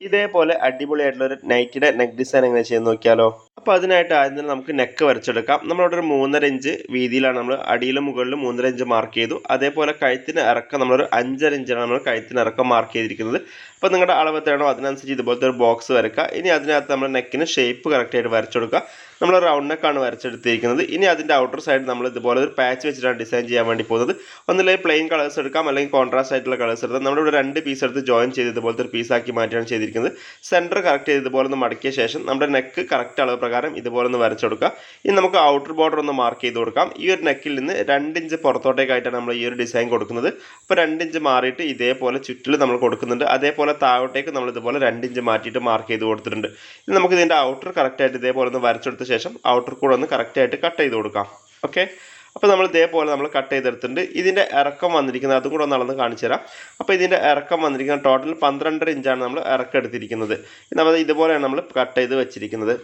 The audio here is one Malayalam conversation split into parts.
ഇതേപോലെ അടിപൊളിയായിട്ടുള്ള ഒരു നൈറ്റിയുടെ നെക്ക് ഡിസൈൻ എങ്ങനെ ചെയ്യുന്ന നോക്കിയാലോ. അപ്പോൾ അതിനായിട്ട് ആദ്യം തന്നെ നമുക്ക് നെക്ക് വരച്ചെടുക്കാം. നമ്മളവിടെ ഒരു മൂന്നര ഇഞ്ച് വീതിയിലാണ് നമ്മൾ അടിയിലും മുകളിലും മൂന്നര ഇഞ്ച് മാർക്ക് ചെയ്തു. അതേപോലെ കഴുത്തിന് ഇറക്കം നമ്മളൊരു അഞ്ചര ഇഞ്ചാണ് നമ്മൾ കഴുത്തിന് ഇറക്കം മാർക്ക് ചെയ്തിരിക്കുന്നത്. അപ്പോൾ നിങ്ങളുടെ അളവ് എത്രയാണോ അതിനനുസരിച്ച് ഇതുപോലത്തെ ഒരു ബോക്സ് വരക്കുക ഇനി അതിനകത്ത് നമ്മൾ നെക്കിന് ഷേപ്പ് കറക്റ്റായിട്ട് വരച്ചെടുക്കുക. നമ്മൾ റൗണ്ട് നെക്കാണ് വരച്ചെടുത്തിരിക്കുന്നത്. ഇനി അതിന്റെ ഔട്ടർ സൈഡ് നമ്മൾ ഇതുപോലെ ഒരു പാച്ച് വെച്ചിട്ടാണ് ഡിസൈൻ ചെയ്യാൻ വേണ്ടി പോകുന്നത്. ഒന്നില്ലെങ്കിൽ പ്ലെയിൻ കളേഴ്സ് എടുക്കാം അല്ലെങ്കിൽ കോൺട്രാസ്റ്റ് ആയിട്ടുള്ള കളേഴ്സ് എടുക്കാം. നമ്മളിവിടെ രണ്ട് പീസ് എടുത്ത് ജോയിൻ ചെയ്ത് ഇതുപോലത്തെ ഒരു പീസാക്കി മാറ്റിയാണ് ചെയ്തിരിക്കുന്നത്. സെന്റർ കറക്റ്റ് ചെയ്ത് ഇതുപോലെ ഒന്ന് മടക്കിയ ശേഷം നമ്മുടെ നെക്ക് കറക്റ്റ് അളവ് പ്രകാരം ഇതുപോലെ ഒന്ന് വരച്ചു കൊടുക്കുക ഇനി നമുക്ക് ഔട്ടർ ബോർഡർ ഒന്ന് മാർക്ക് ചെയ്ത് കൊടുക്കാം. ഈ ഒരു നെക്കിൽ നിന്ന് രണ്ട് ഇഞ്ച് പുറത്തോട്ടേക്കായിട്ടാണ് നമ്മൾ ഈ ഒരു ഡിസൈൻ കൊടുക്കുന്നത്. അപ്പോൾ രണ്ട് ഇഞ്ച് മാറിയിട്ട് ഇതേപോലെ ചുറ്റിൽ നമ്മൾ കൊടുക്കുന്നുണ്ട്. അതേപോലെ താഴോട്ടേക്ക് നമ്മൾ ഇതുപോലെ രണ്ട് ഇഞ്ച് മാറ്റിയിട്ട് മാർക്ക് ചെയ്ത് കൊടുത്തിട്ടുണ്ട്. ഇനി നമുക്ക് ഇതിന്റെ ഔട്ടർ കറക്റ്റായിട്ട് ഇതേപോലെ ഒന്ന് വരച്ചെടുത്ത ശേഷം ഔട്ടർ കൂടെ ഒന്ന് കറക്റ്റായിട്ട് കട്ട് ചെയ്ത് കൊടുക്കാം. ഓക്കെ അപ്പോൾ നമ്മൾ ഇതേപോലെ നമ്മൾ കട്ട് ചെയ്തെടുത്തിട്ടുണ്ട്. ഇതിന്റെ ഇറക്കം വന്നിരിക്കുന്നത് അതും കൂടെ ഒന്ന് അളന്ന് കാണിച്ചു തരാം. അപ്പോൾ ഇതിന്റെ ഇറക്കം വന്നിരിക്കുന്നത് ടോട്ടൽ പന്ത്രണ്ടര ഇഞ്ചാണ് നമ്മൾ ഇറക്കം എടുത്തിരിക്കുന്നത് നമ്മൾ ഇതുപോലെയാണ് നമ്മൾ കട്ട് ചെയ്ത് വെച്ചിരിക്കുന്നത്.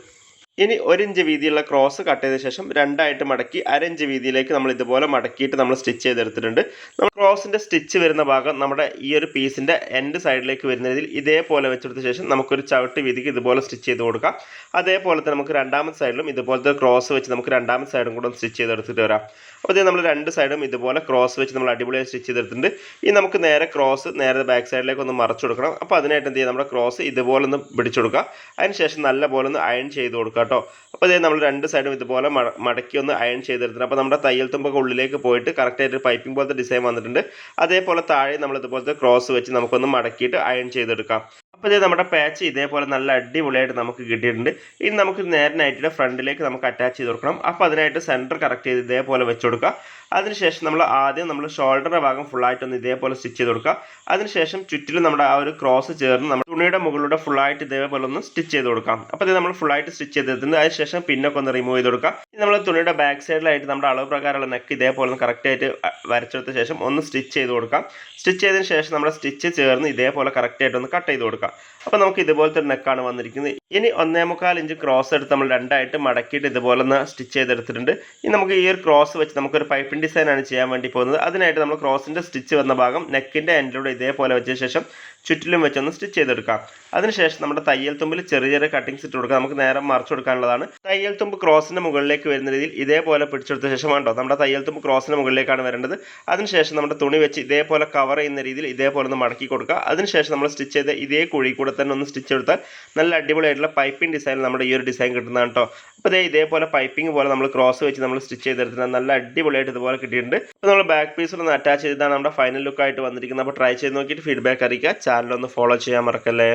ഇനി ഒരിഞ്ച് വീതിയുള്ള ക്രോസ് കട്ട് ചെയ്ത ശേഷം രണ്ടായിട്ട് മടക്കി അരഞ്ച് വീതിയിലേക്ക് നമ്മൾ ഇതുപോലെ മടക്കിയിട്ട് നമ്മൾ സ്റ്റിച്ച് ചെയ്തെടുത്തിട്ടുണ്ട്. നമ്മൾ ക്രോസിന്റെ സ്റ്റിച്ച് വരുന്ന ഭാഗം നമ്മുടെ ഈ ഒരു പീസിന്റെ എൻഡ് സൈഡിലേക്ക് വരുന്ന രീതിയിൽ ഇതേപോലെ വെച്ചെടുത്ത ശേഷം നമുക്കൊരു ചവിട്ട് വീതിക്ക് ഇതുപോലെ സ്റ്റിച്ച് ചെയ്ത് കൊടുക്കാം. അതേപോലെ തന്നെ നമുക്ക് രണ്ടാമത്തെ സൈഡിലും ഇതുപോലത്തെ ക്രോസ് വെച്ച് നമുക്ക് രണ്ടാമത്തെ സൈഡും കൂടെ സ്റ്റിച്ച് ചെയ്തെടുത്തിട്ട് വരാം. അപ്പോൾ ഇത് നമ്മൾ രണ്ട് സൈഡും ഇതുപോലെ ക്രോസ് വെച്ച് നമ്മൾ അടിപൊളിയായി സ്റ്റിച്ച് ചെയ്തെടുത്തിട്ടുണ്ട്. ഇനി നമുക്ക് നേരെ ക്രോസ് നേരെ ബാക്ക് സൈഡിലേക്ക് ഒന്ന് മറച്ചു കൊടുക്കണം. അപ്പോൾ അതിനായിട്ട് എന്ത് ചെയ്യുക നമ്മുടെ ക്രോസ് ഇതുപോലെ ഒന്ന് പിടിച്ചു കൊടുക്കുക. അതിനുശേഷം നല്ല പോലെ ഒന്ന് അയൺ ചെയ്ത് കൊടുക്കുക. കേട്ടോ. അപ്പോൾ ഇതേ നമ്മൾ രണ്ട് സൈഡും ഇതുപോലെ മടക്കി ഒന്ന് അയൺ ചെയ്തെടുത്തിട്ടുണ്ട് അപ്പോൾ നമ്മുടെ തയ്യൽ തുമ്പൊക്കെ ഉള്ളിലേക്ക് പോയിട്ട് കറക്റ്റായിട്ട് പൈപ്പിംഗ് പോലത്തെ ഡിസൈൻ വന്നിട്ടുണ്ട്. അതേപോലെ താഴെ നമ്മൾ ഇതുപോലത്തെ ക്രോസ് വെച്ച് നമുക്കൊന്ന് മടക്കിയിട്ട് അയൺ ചെയ്തെടുക്കാം. അപ്പോൾ ഇത് നമ്മുടെ പാച്ച് ഇതേപോലെ നല്ല അടിപൊളിയായിട്ട് നമുക്ക് കിട്ടിയിട്ടുണ്ട്. ഇനി നമുക്ക് നേരെ നൈറ്റിയുടെ ഫ്രണ്ടിലേക്ക് നമുക്ക് അറ്റാച്ച് ചെയ്ത് കൊടുക്കണം. അപ്പോൾ അതിനായിട്ട് സെന്റർ കറക്റ്റ് ചെയ്ത് ഇതേപോലെ വെച്ച് കൊടുക്കുക അതിനുശേഷം നമ്മൾ ആദ്യം നമ്മൾ ഷോൾഡറിന്റെ ഭാഗം ഫുള്ളായിട്ടൊന്ന് ഇതേപോലെ സ്റ്റിച്ച് ചെയ്ത് കൊടുക്കുക. അതിനുശേഷം ചുറ്റിലും നമ്മുടെ ആ ഒരു ക്രോസ് ചേർന്ന് നമ്മൾ തുണിയുടെ മുകളിലൂടെ ഫുള്ളായിട്ട് ഇതേപോലെ ഒന്ന് സ്റ്റിച്ച് ചെയ്ത് കൊടുക്കാം. അപ്പോൾ ഇത് നമ്മൾ ഫുള്ളായിട്ട് സ്റ്റിച്ച് ചെയ്തെടുത്തിട്ടുണ്ട് അതിനുശേഷം പിന്നൊക്കെ ഒന്ന് റിമൂവ് ചെയ്ത് കൊടുക്കുക. നമ്മൾ തുണിയുടെ ബാക്ക് സൈഡിലായിട്ട് നമ്മുടെ അളവ് പ്രകാരമുള്ള നെക്ക് ഇതേപോലെ ഒന്ന് കറക്റ്റായിട്ട് വരച്ചെടുത്ത ശേഷം ഒന്ന് സ്റ്റിച്ച് ചെയ്ത് കൊടുക്കാം. സ്റ്റിച്ച് ചെയ്തതിന് ശേഷം നമ്മുടെ സ്റ്റിച്ച് ചേർന്ന് ഇതേപോലെ കറക്റ്റായിട്ട് ഒന്ന് കട്ട് ചെയ്ത് കൊടുക്കാം അപ്പോൾ നമുക്ക് ഇതുപോലത്തെ ഒരു നെക്കാണ് വന്നിരിക്കുന്നത്. ഇനി ഒന്നേ മുക്കാൽ ഇഞ്ച് ക്രോസ് എടുത്ത് നമ്മൾ രണ്ടായിട്ട് മടക്കിയിട്ട് ഇതുപോലെ ഒന്ന് സ്റ്റിച്ച് ചെയ്തെടുത്തിട്ടുണ്ട്. ഇനി നമുക്ക് ഈ ഒരു ക്രോസ് വെച്ച് നമുക്കൊരു പൈപ്പിംഗ് ഡിസൈനാണ് ചെയ്യാൻ വേണ്ടി പോകുന്നത്. അതിനായിട്ട് നമ്മൾ ക്രോസിന്റെ സ്റ്റിച്ച് വന്ന ഭാഗം നെക്കിന്റെ എൻഡിലൂടെ ഇതേപോലെ വെച്ച ശേഷം ചുറ്റിലും വെച്ചൊന്ന് സ്റ്റിച്ച് ചെയ്തെടുക്കാം. അതിനുശേഷം നമ്മുടെ തയ്യൽ തുമ്പിൽ ചെറിയ ചെറിയ കട്ടിങ്സ് ഇട്ട് കൊടുക്കുക നമുക്ക് നേരം മറിച്ച് കൊടുക്കാനുള്ളതാണ്. തയ്യൽ തുമ്പ് ക്രോസിന്റെ മുകളിലേക്ക് വരുന്ന രീതിയിൽ ഇതേപോലെ പിടിച്ചെടുത്ത ശേഷം വേണ്ടോ നമ്മുടെ തയ്യൽ തുമ്പ് ക്രോസിന്റെ മുകളിലേക്കാണ് വരേണ്ടത്. അതിനുശേഷം നമ്മുടെ തുണി വെച്ച് ഇതേപോലെ കവർ ചെയ്യുന്ന രീതിയിൽ ഇതേപോലെ ഒന്ന് മടക്കി കൊടുക്കുക. അതിനുശേഷം നമ്മൾ സ്റ്റിച്ച് ചെയ്ത് ഇതേ കുഴി കൂടെ തന്നെ ഒന്ന് സ്റ്റിച്ച് എടുത്താൽ നല്ല അടിപൊളിയായിട്ടുള്ള പൈപ്പിംഗ് ഡിസൈൻ നമ്മുടെ ഈ ഒരു ഡിസൈൻ കിട്ടുന്നതാണ് കേട്ടോ. അപ്പോൾ ഇതേ ഇതേപോലെ പൈപ്പിംഗ് പോലെ നമ്മൾ ക്രോസ് വെച്ച് നമ്മൾ സ്റ്റിച്ച് ചെയ്തെടുത്തിട്ട് നല്ല അടിപൊളിയായിട്ട് ഇതുപോലെ കിട്ടിയിട്ടുണ്ട്. അപ്പോൾ നമ്മൾ ബാക്ക് പീസിൽ ഒന്ന് അറ്റാച്ച് ചെയ്താണ് നമ്മുടെ ഫൈനൽ ലുക്കായിട്ട് വന്നിരിക്കുന്നത്. അപ്പോൾ ട്രൈ ചെയ്ത് നോക്കിയിട്ട് ഫീഡ്ബാക്ക് അറിയിക്കുക. ചാനലൊന്ന് ഫോളോ ചെയ്യാൻ മറക്കല്ലേ?